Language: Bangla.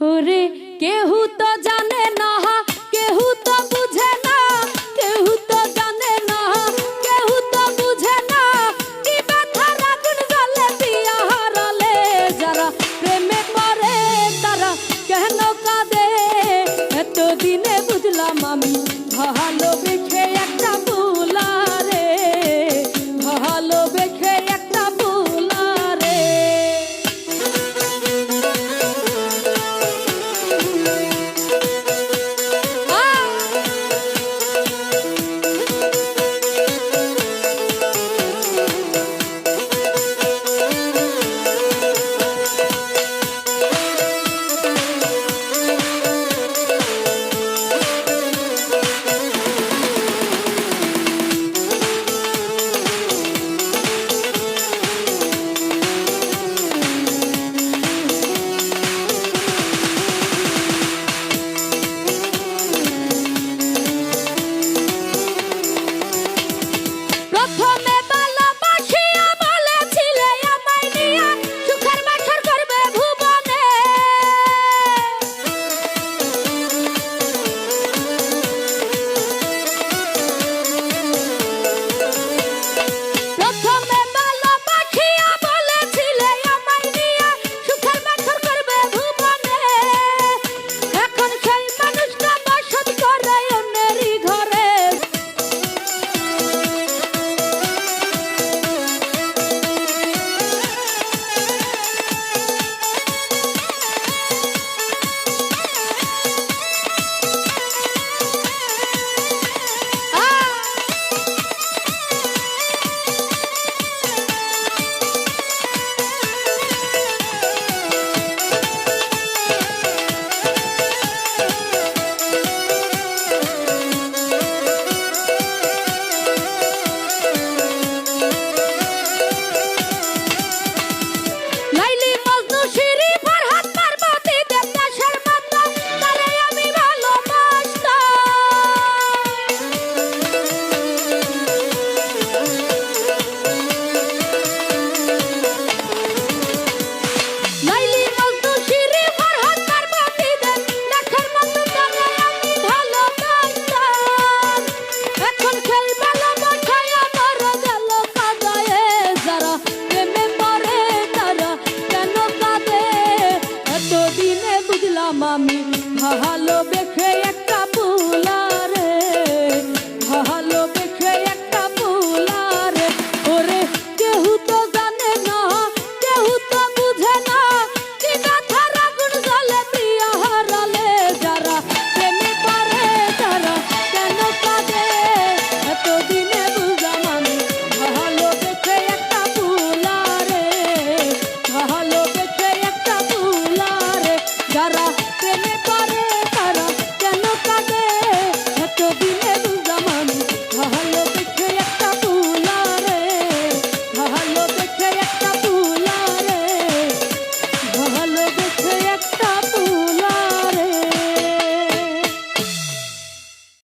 ওরে, কেহু তো জানে না, কেহু তো বুঝে না, কেহু তো জানে না, কেহু তো বুঝে না, কি ব্যথার আগুন জ্বলে বিয়া হারালে যারা প্রেমে পড়ে তারা কেন কাঁদে? এতদিনে বুঝলাম আমি ভালোবেসে একটা কাঁদে